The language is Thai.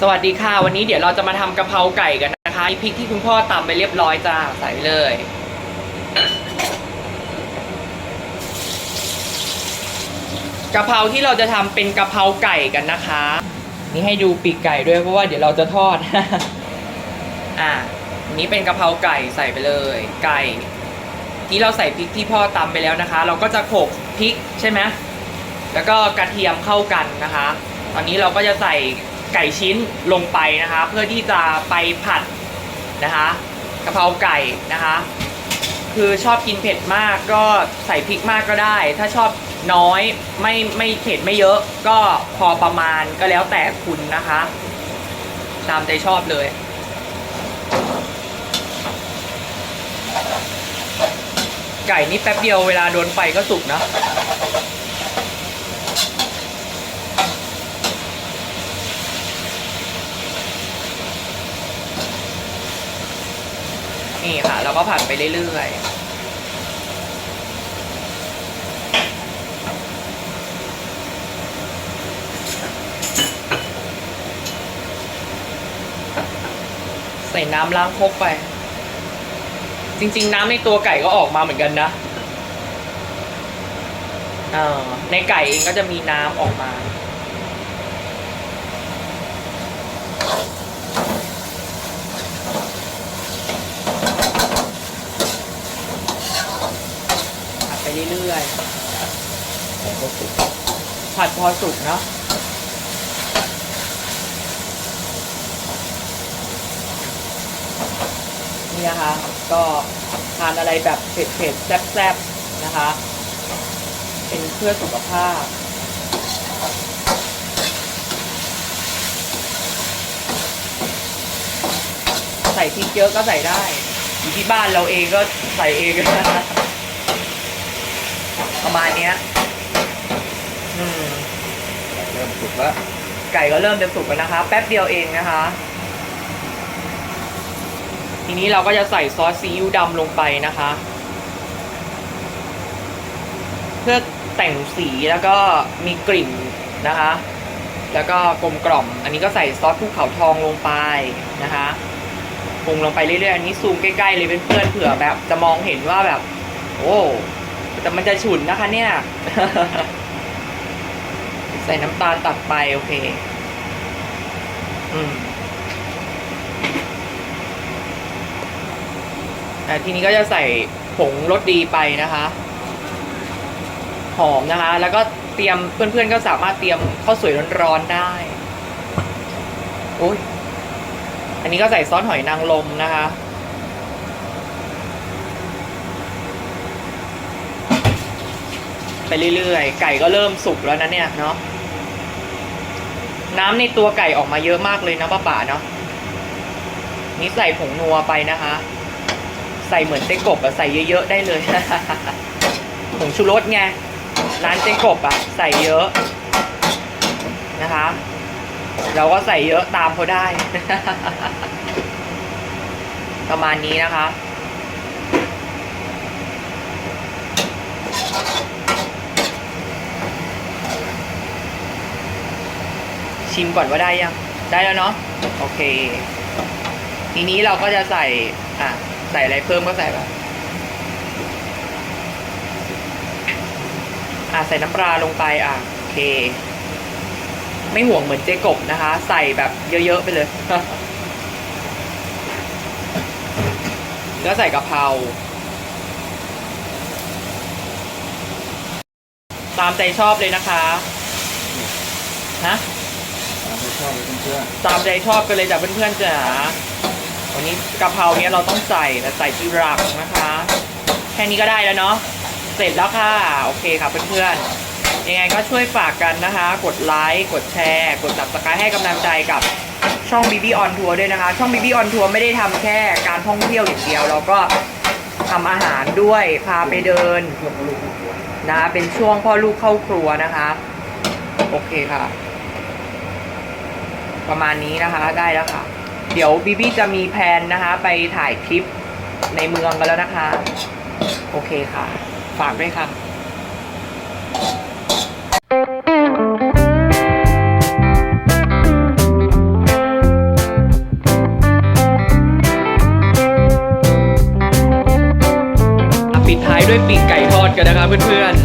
สวัสดีค่ะ วันนี้เดี๋ยวเราจะมาทำกะเพราไก่กันนะคะพริกที่คุณพ่อตำไปเรียบร้อยจ้าใส่เลย กะเพราที่เราจะทำเป็นกะเพราไก่กันนะคะ นี่ให้ดูปีกไก่ด้วยเพราะว่าเดี๋ยวเราจะทอดอะอันนี้เป็นกะเพราไก่ใส่ไปเลย ไก่ที่เราใส่พริกที่พ่อตำไปแล้วนะคะ เราก็จะโขลกพริกใช่ไหมแล้วก็กระเทียมเข้ากันนะคะ ตอนนี้เราก็จะใส่ ไก่ชิ้นลงไปนะคะ เพื่อที่จะไปผัดนะคะกะเพราไก่นะคะ คือชอบกินเผ็ดมากก็ใส่พริกมากก็ได้ ถ้าชอบน้อยไม่ไม่เผ็ดไม่เยอะก็พอประมาณก็แล้วแต่คุณนะคะ ตามใจชอบเลยไก่นี่แป๊บเดียวเวลาโดนไฟก็สุกนะ นี่ค่ะเราก็ผัดไปเรื่อยๆใส่น้ำล้างครกไป จริง ๆ น้ำในตัวไก่ก็ออกมาเหมือนกันนะในไก่เองก็จะมีน้ำออกมา ผัดไปเรื่อยๆผัดพอสุกเนาะนี่นะคะ ก็ทานอะไรแบบเผ็ดๆ แซ่บๆ นะคะ เป็นเพื่อสุขภาพใส่พริกเยอะก็ใส่ได้ อยู่ที่บ้านเราเองก็ใส่เอง ประมาณเนี้ยอืมเริ่มสุกแล้วไก่ก็เริ่มจะสุกแล้วนะคะ แป๊บเดียวเองนะคะ ทีนี้เราก็จะใส่ซอสซีอิ๊วดำลงไปนะคะ เพื่อแต่งสีแล้วก็มีกลิ่นนะคะ แล้วก็กลมกล่อม อันนี้ก็ใส่ซอสภูเขาทองลงไปนะคะปรุงลงไปเรื่อยๆ อันนี้ซูมใกล้ๆเลยเป็นเพื่อนๆเผื่อแบบจะมองเห็นว่าแบบ โอ้ แต่มันจะฉุนนะคะเนี่ย ใส่น้ำตาลตัดไปโอเค อืมแต่ทีนี้ก็จะใส่ผงรสดีไปนะคะ หอมนะคะ แล้วก็เตรียมเพื่อนๆก็สามารถเตรียมข้าวสวยร้อนๆได้โอ้ยอันนี้ก็ใส่ซอสหอยนางรมนะคะ ไป เรื่อยๆ ไก่ก็เริ่มสุกแล้วนะเนี่ยเนาะน้ำในตัวไก่ออกมาเยอะมากเลยนะป้าป่าเนาะนี่ใส่ผงนัวไปนะคะ ใส่เหมือนเจ๊กบอะใส่เยอะๆได้เลยผงชูรสไงร้านเจ๊กบอะใส่เยอะนะคะ เราก็ใส่เยอะตามเขาได้ ประมาณนี้นะคะ ชิมก่อนว่าได้ยัง ได้แล้วเนาะโอเค ทีนี้เราก็จะใส่อะใส่อะไรเพิ่มก็ใส่แบบอะใส่น้ำปลาลงไปอะโอเค ไม่ห่วงเหมือนเจ๊กบนะคะ ใส่แบบเยอะๆไปเลยแล้วใส่กะเพราตามใจชอบเลยนะคะ ฮะ อบเลยเพื่อนตามใจชอบกันเลยจ้ะเพื่อนๆจ๋าวันนี้กะเพราเนี้ยเราต้องใส่แต่ใส่ทีหลังนะคะ แค่นี้ก็ได้แล้วเนาะเสร็จแล้วค่ะ โอเคค่ะเพื่อนๆยังไงก็ช่วยฝากกันนะคะ กดไลค์กดแชร์ กด subscribe ให้กำลังใจกับช่อง BB on Tour ด้วยนะคะ ช่อง BB on Tour ไม่ได้ทำแค่การท่องเที่ยวอย่างเดียว เราก็ทำอาหารด้วยพาไปเดินนะเป็นช่วงพ่อลูกเข้าครัวนะคะ โอเคค่ะ ประมาณนี้นะคะได้แล้วค่ะ เดี๋ยวบีบี้จะมีแพลนนะคะ ไปถ่ายคลิปในเมืองกันแล้วนะคะ โอเคค่ะ ฝากด้วยค่ะปิดท้ายด้วยปีกไก่ทอดกันนะคะเพื่อนๆ